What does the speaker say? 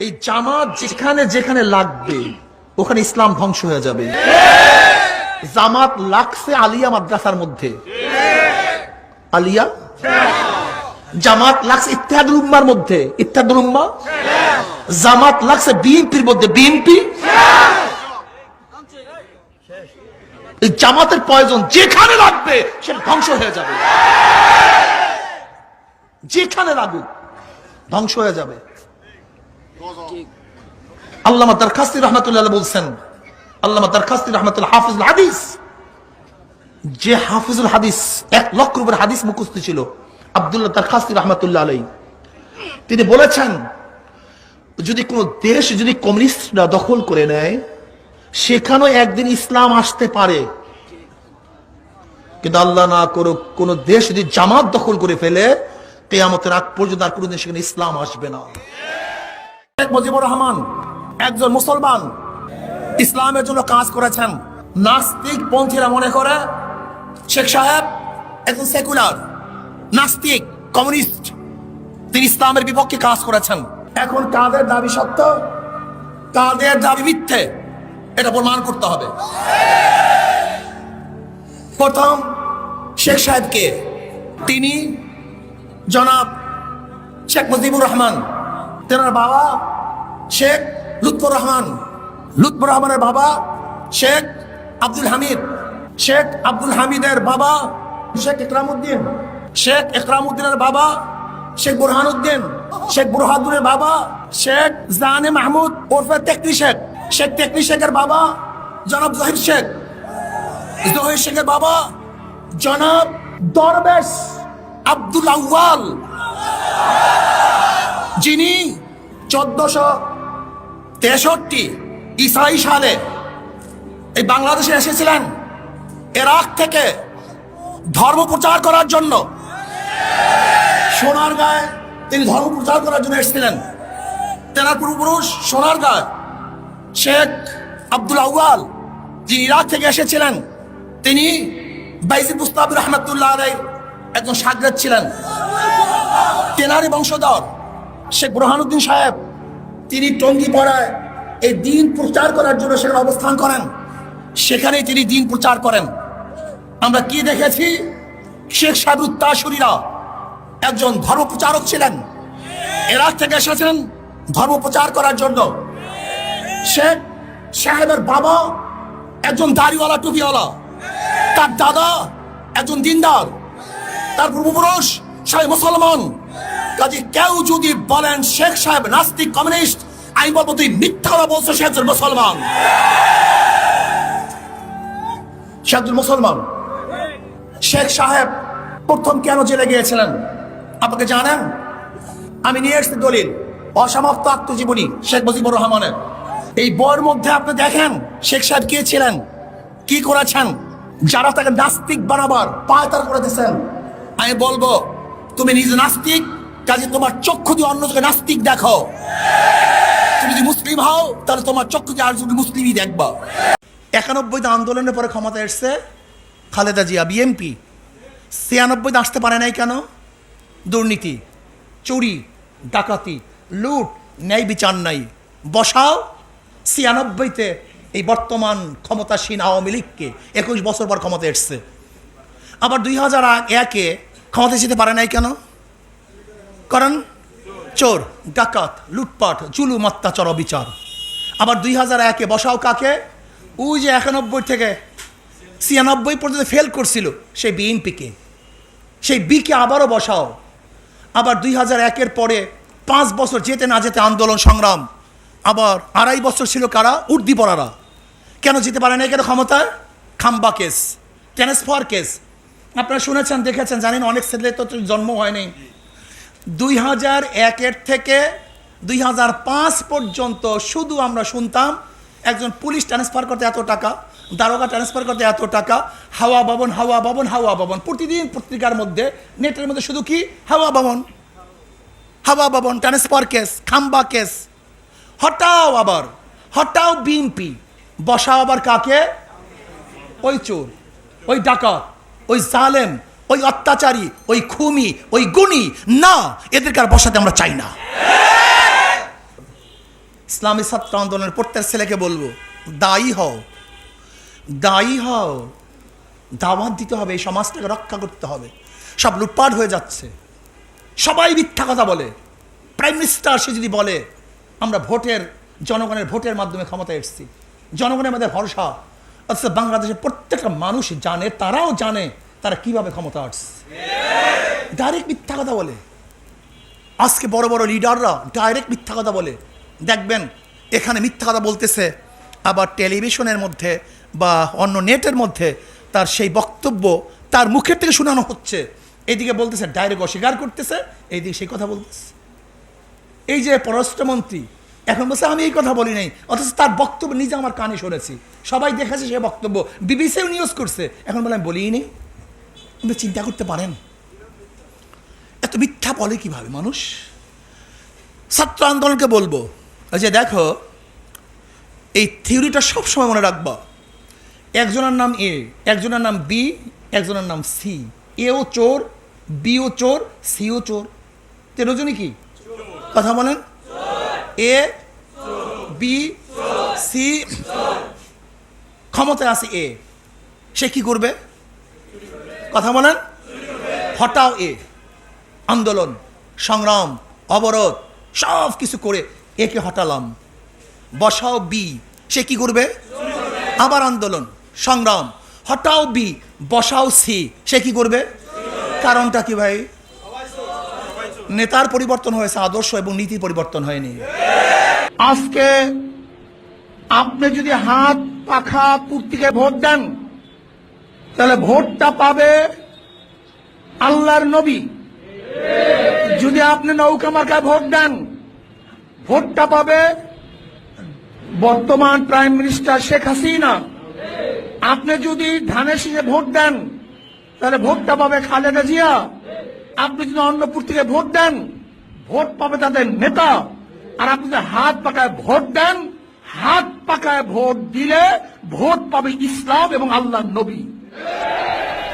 এই জামাত যেখানে যেখানে লাগবে, ওখানে ইসলাম ধ্বংস হয়ে যাবে। জামাত লাগছে আলিয়া মাদ্রাসার মধ্যে। আলিয়া? জামাত লাগছে ইত্যাদুল উম্মার মধ্যে। ইত্যাদুল উম্মা? জামাত লাগছে বিএনপির মধ্যে। বিএনপি? জামাতের প্রয়োজন যেখানে লাগবে সেটা ধ্বংস হয়ে যাবে। যেখানে লাগুক, ধ্বংস হয়ে যাবে। আল্লামা দরখাস্তি রহমতুল্লাহ বলছেন, আল্লামা দরখাস্তি হাফিজুল হাদিস। যে হাফিজুল হাদিস, এক লক্ষ হাদিস মুখস্থ ছিল, আব্দুল্লাহ দরখাস্তি রহমতুল্লাহ তিনি বলেছেন, যদি কোন দেশ যদি কমিউনিস্টরা দখল করে নেয়, সেখানেও একদিন ইসলাম আসতে পারে। কিন্তু আল্লাহ না করুক, কোন দেশ যদি জামাত দখল করে ফেলে, কেয়ামতের আগ পর্যন্ত আর কোনোদিন সেখানে ইসলাম আসবে না। শেখ মুজিবুর রহমান, একজন মুসলমান, ইসলামের জন্য কাজ করেছেন। নাস্তিক পন্থীরা মনে করে শেখ সাহেব একজন সেকুলার, নাস্তিক, কমিউনিস্ট। তিনি ইসলামের বিপক্ষে কাজ করেছেন। এখন কাদের দাবি সত্য? কাদের দাবি মিথ্যে? এটা প্রমাণ করতে হবে। প্রথম, শেখ সাহেবকে তিনি জনাব শেখ মুজিবুর রহমান, তেনার বাবা শেখ লুৎফর রহমান। লুৎফর রহমানের বাবা শেখ আব্দুল হামিদ। শেখ আব্দুল হামিদের বাবা শেখ ইকরামউদ্দিন শেখ ইকরামউদ্দিনের বাবা শেখ বুরহানুদ্দিন। শেখ বুরহানুদ্দিনের বাবা শেখ জানে মাহমুদ ওরফে তেকনি শেখ। শেখ তেকনি শেখের বাবা জনাব জহির শেখ। জহির শেখের বাবা জনাব দরবেশ আব্দুল আউয়াল। যিনি চোদ্দশো তেষট্টি ইসাই সালে এই বাংলাদেশে এসেছিলেন এরাক থেকে ধর্ম প্রচার করার জন্য। সোনার গায়ে তিনি ধর্ম প্রচার করার জন্য এসেছিলেন। তেনার পূর্বপুরুষ সোনার গায়ে শেখ আব্দুল আউয়াল যিনি ইরাক থেকে এসেছিলেন, তিনি বাইজিদ মুস্তাফ রহমতুল্লাহ আলাইর একজন সাগরেদ ছিলেন। তেনারি বংশধর শেখ বুরহানুদ্দিন সাহেব তিনি টঙ্গি পড়ায় এই দিন প্রচার করার জন্য সেখানে অবস্থান করেন। সেখানেই তিনি দিন প্রচার করেন। আমরা কি দেখেছি? শেখ সাহেব তাসুরিরা একজন ধর্ম প্রচারক ছিলেন। এরাক থেকে এসেছেন ধর্ম প্রচার করার জন্য। শেখ সাহেবের বাবা একজন দাড়িওয়ালা, টুপিওয়ালা। তার দাদা একজন দিনদার। তার পূর্বপুরুষ সবাই মুসলমান। কাজে কেউ যদি বলেন শেখ সাহেব নাস্তিক কমিউনিস্ট, আমি বলব তুই মিথ্যা কথা বলছো সে একজন মুসলমান। সে একজন মুসলমান, শেখ সাহেব প্রথম কেন জেলে গিয়েছিলেন? আপনাকে জানেন? আমি নিয়ে এসেছি দলিল। অসমাপ্ত আত্মজীবনী, শেখ মুজিবুর রহমানের। এই বইয়ের মধ্যে আপনি দেখেন শেখ সাহেব কে ছিলেন, কি করেছেন, যারা তাকে নাস্তিক বানাবার পায়তার করে দিয়েছেন। আমি বলব, তুমি নিজে নাস্তিক কাজে তোমার চক্ষু দিয়ে অন্যকে নাস্তিক দেখো। তুমি যদি মুসলিম হও, তাহলে তোমার চক্ষু দিয়ে আর যদি মুসলিমই দেখবা। একানব্বইতে আন্দোলনের পরে ক্ষমতা এসছে খালেদা জিয়া বিএমপি ছিয়ানব্বইতে আসতে পারে নাই কেন? দুর্নীতি, চুরি, ডাকাতি, লুট, ন্যায় বিচার নাই। বসাও, ছিয়ানব্বইতে এই বর্তমান ক্ষমতাসীন আওয়ামী লীগকে একুশ বছর পর ক্ষমতা এসছে। আবার দুই হাজার একে ক্ষমতা যেতে পারে নাই কেন? কারণ চোর, ডাকাত, লুটপাট, জুলুম, অত্যাচার, অবিচার। আবার দুই হাজার একে বসাও কাকে? ওই যে একানব্বই থেকে ছিয়ানব্বই পর্যন্ত ফেল করছিল, সেই বিএনপিকে। সেই বিকে আবারও বসাও। আবার দুই হাজার একের পরে পাঁচ বছর যেতে না যেতে আন্দোলন, সংগ্রাম। আবার আড়াই বছর ছিল কারা? উর্দি পড়ারা কেন যেতে পারে না কেন ক্ষমতায়? খাম্বা কেস ট্রান্সফার কেস। আপনারা শুনেছেন, দেখেছেন, জানেন, অনেক ছেলে তো জন্ম হয়নি। দুই হাজার একের থেকে দুই হাজার পাঁচ পর্যন্ত শুধু আমরা শুনতাম, একজন পুলিশ ট্রান্সফার করতে এত টাকা, দারোগা ট্রান্সফার করতে এত টাকা, হাওয়া ভবন হাওয়া ভবন হাওয়া ভবন। প্রতিদিন পত্রিকার মধ্যে, নেটের মধ্যে শুধু কি? হাওয়া ভবন। হাওয়া ভবন ট্রান্সফার কেস খাম্বা কেস হটাও আবার হটাও বিএনপি বসাও আবার কাকে? ওই চোর, ওই ডাকাত, ওই জালেম। ওই অত্যাচারী, ওই খুমি, ওই গুণী, না, এদেরকে আর বসাতে আমরা চাই না। ইসলামী ছাত্র আন্দোলনের প্রত্যেক ছেলেকে বলব, দায়ী হও। দায়ী হও। দাওয়াত দিতে হবে, এই সমাজটাকে রক্ষা করতে হবে। সব লুটপাট হয়ে যাচ্ছে। সবাই মিথ্যা কথা বলে। প্রাইম মিনিস্টার সে যদি বলে, আমরা ভোটের, জনগণের ভোটের মাধ্যমে ক্ষমতায় এসেছি। জনগণের মধ্যে ভরসা। অথচ বাংলাদেশের প্রত্যেকটা মানুষ জানে, তারাও জানে তারা কীভাবে ক্ষমতা আসছে? ডাইরেক্ট মিথ্যা কথা বলে। আজকে বড় বড় লিডাররা ডাইরেক্ট মিথ্যা কথা বলে। দেখবেন, এখানে মিথ্যা কথা বলতেছে, আবার টেলিভিশনের মধ্যে বা অন্য নেটের মধ্যে তার সেই বক্তব্য তার মুখের থেকে শোনানো হচ্ছে। এইদিকে বলতেছে ডাইরেক্ট অস্বীকার করতেছে এইদিকে সেই কথা বলতেছে। এই যে পররাষ্ট্রমন্ত্রী, এখন বলছে, আমি এই কথা বলি নাই, অথচ তার বক্তব্য নিজে আমার কানে শুনেছি। সবাই দেখেছে সে বক্তব্য। বিবিসিও নিউজ করছে। এখন বলে, আমি বলিই নি আপনি চিন্তা করতে পারেন। এত মিথ্যা বলে কীভাবে মানুষ? ছাত্র আন্দোলনকে বলব যে দেখো, এই থিওরিটা সবসময় মনে রাখবা। একজনের নাম এ, একজনের নাম বি, একজনের নাম সি। এও চোর বিও চোর সিও চোর। তেরোজনই কি? কথা বলেন। এ, বি, সি, ক্ষমতায় আছে এ। সে কি করবে? কথা বলেন? হটাও এ আন্দোলন, সংগ্রাম, অবরোধ, সব কিছু করে একে হটালাম। বসাও বি, সে কি করবে? আবার আন্দোলন, সংগ্রাম, হটাও বি, বসাও সি, সে কি করবে? কারণটা কি ভাই? নেতার পরিবর্তন হয়েছে, আদর্শ এবং নীতি পরিবর্তন হয়নি। আজকে আপনি যদি হাত পাখা পূর্তিকে ভোট দেন তাহলে ভোটটা পাবে আল্লাহর নবী। যদি আপনি নৌকা মার্কায় ভোট দেন, ভোটটা পাবে বর্তমান প্রাইম মিনিস্টার শেখ হাসিনা। আপনি যদি ধানের শীষে ভোট দেন, তাহলে ভোটটা পাবে খালেদা জিয়া। আপনি যদি অন্নপুর থেকে ভোট দেন, ভোট পাবে তাদের নেতা। আর আপনি যদি হাত পাকায় ভোট দেন, হাত পাকায় ভোট দিলে ভোট পাবে ইসলাম এবং আল্লাহ নবী। Amen.